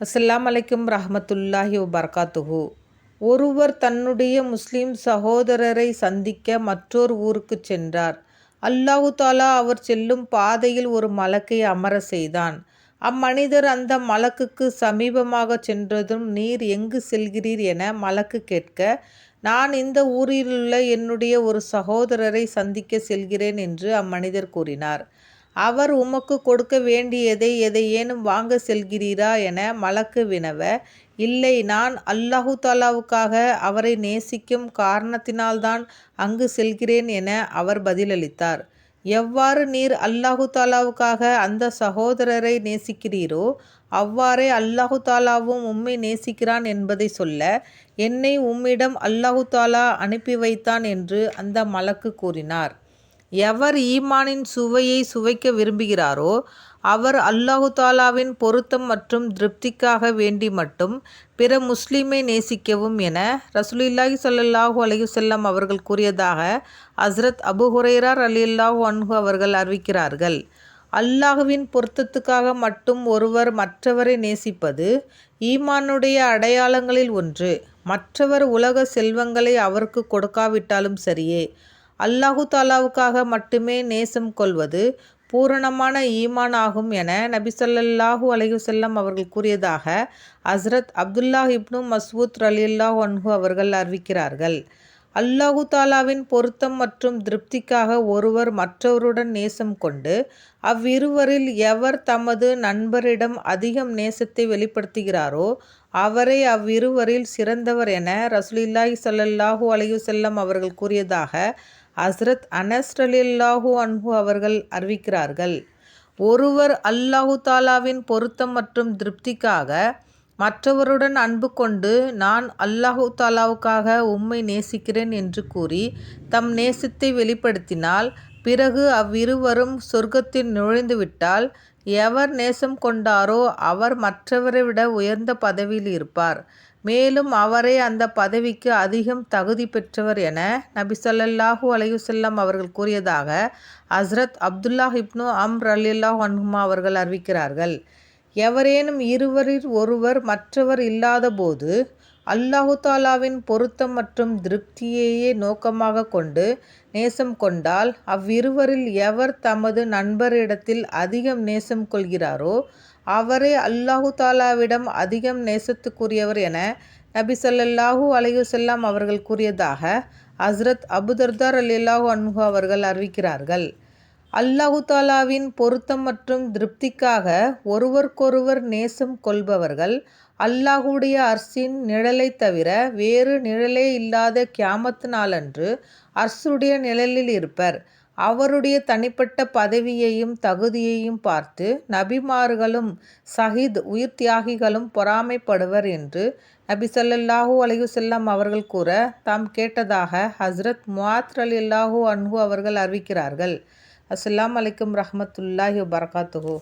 அஸ்லாம் அலைக்கும் ரஹமத்துல்லாஹி வபர்காத்துஹு. ஒருவர் தன்னுடைய முஸ்லீம் சகோதரரை சந்திக்க மற்றொரு ஊருக்கு சென்றார். அல்லாஹு தாலா அவர் செல்லும் பாதையில் ஒரு மலக்கை அமர செய்தான். அம்மனிதர் அந்த மலக்குக்கு சமீபமாக சென்றதும் நீர் எங்கு செல்கிறீர் என மலக்கு கேட்க நான் இந்த ஊரிலுள்ள என்னுடைய ஒரு சகோதரரை சந்திக்க செல்கிறேன் என்று அம்மனிதர் கூறினார். அவர் உமக்கு கொடுக்க வேண்டியதை எதையேனும் வாங்க செல்கிறீரா என மலக்கு வினவ இல்லை நான் அல்லாஹு தாலாவுக்காக அவரை நேசிக்கும் காரணத்தினால்தான் அங்கு செல்கிறேன் என அவர் பதிலளித்தார். எவ்வாறு நீர் அல்லாஹு தாலாவுக்காக அந்த சகோதரரை நேசிக்கிறீரோ அவ்வாறே அல்லாஹு தாலாவும் உம்மை நேசிக்கிறான் என்பதை சொல்ல என்னை உம்மிடம் அல்லாஹு தாலா அனுப்பி வைத்தான் என்று அந்த மலக்கு கூறினார். எவர் ஈமானின் சுவையை சுவைக்க விரும்புகிறாரோ அவர் அல்லாஹு தாலாவின் பொருத்தம் மற்றும் திருப்திக்காக வேண்டி மட்டும் பிற முஸ்லீமை நேசிக்கவும் என ரசூலில்லாஹி சொல்லல்லாஹூ அலையுசல்லம் அவர்கள் கூறியதாக ஹஸ்ரத் அபு ஹுரைரார் அல்லாஹூ அன்ஹு அவர்கள் அறிவிக்கிறார்கள். அல்லாஹுவின் பொருத்தத்துக்காக மட்டும் ஒருவர் மற்றவரை நேசிப்பது ஈமானுடைய அடையாளங்களில் ஒன்று. மற்றவர் உலக செல்வங்களை அவருக்கு கொடுக்காவிட்டாலும் சரியே. அல்லாஹு தாலாவுக்காக மட்டுமே நேசம் கொள்வது பூரணமான ஈமான் ஆகும் என நபிசல்லாஹூ அலையுசல்லம் அவர்கள் கூறியதாக ஹஸ்ரத் அப்துல்லாஹ் இப்னு மஸ்வூத் அலியுல்லாஹ் அன்ஹு அவர்கள் அறிவிக்கிறார்கள். அல்லாஹு தாலாவின் பொருத்தம் மற்றும் திருப்திக்காக ஒருவர் மற்றவருடன் நேசம் கொண்டு அவ்விருவரில் எவர் தமது நண்பரிடம் அதிகம் நேசத்தை வெளிப்படுத்துகிறாரோ அவரை அவ்விருவரில் சிறந்தவர் என ரசூலில்லாஹி சல்லாஹூ அலையுசல்லம் அவர்கள் கூறியதாக ஹஸ்ரத் அனஸ் அலில்லாஹூ அன்ஹு அவர்கள் அறிவிக்கிறார்கள் ஒருவர் அல்லாஹு தாலாவின் பொருத்தம் மற்றும் திருப்திக்காக மற்றவருடன் அன்பு கொண்டு நான் அல்லாஹு தாலாவுக்காக உம்மை நேசிக்கிறேன் என்று கூறி தம் நேசத்தை வெளிப்படுத்தினால் பிறகு அவ்விருவரும் சொர்க்கத்தில் நுழைந்துவிட்டால் எவர் நேசம் கொண்டாரோ அவர் மற்றவரை விட உயர்ந்த பதவியில் இருப்பார். மேலும் அவரே அந்த பதவிக்கு அதிகம் தகுதி பெற்றவர் என நபி சொல்லல்லாஹூ அலையுசல்லம் அவர்கள் கூறியதாக ஹஸ்ரத் அப்துல்லாஹ் இப்னு அம் அலில்லாஹ் அன்ஹுமா அவர்கள் அறிவிக்கிறார்கள். எவரேனும் இருவரில் ஒருவர் மற்றவர் இல்லாதபோது அல்லாஹு தாலாவின் பொருத்தம் மற்றும் திருப்தியையே நோக்கமாக கொண்டு நேசம் கொண்டால் அவ்விருவரில் எவர் தமது நண்பரிடத்தில் அதிகம் நேசம் கொள்கிறாரோ அவரே அல்லாஹு தாலாவிடம் அதிகம் நேசத்துக்குரியவர் என நபி சொல்லல்லாஹூ அலையுசல்லாம் அவர்கள் கூறியதாக ஹஸ்ரத் அபுதர்தார் அல்லாஹூ அன்ஹு அவர்கள் அறிவிக்கிறார்கள். அல்லாஹு தாலாவின் பொருத்தம் மற்றும் திருப்திக்காக ஒருவருக்கொருவர் நேசம் கொள்பவர்கள் அல்லாஹுடைய அர்சின் நிழலை தவிர வேறு நிழலே இல்லாத கியாமத்து நாளன்று அர்சுடைய நிழலில் இருப்பர். அவருடைய தனிப்பட்ட பதவியையும் தகுதியையும் பார்த்து நபிமார்களும் சஹித் உயிர் தியாகிகளும் பொறாமைப்படுவர் என்று நபி சல்லாஹூ அலையுசல்லாம் அவர்கள் கூற தாம் கேட்டதாக ஹஸ்ரத் முவாத் அல்லாஹூ அன்ஹு அவர்கள் அறிவிக்கிறார்கள். அஸ்லாம் வலைக்கம் ரஹமத்துல்லாஹி வரகாத்துகோ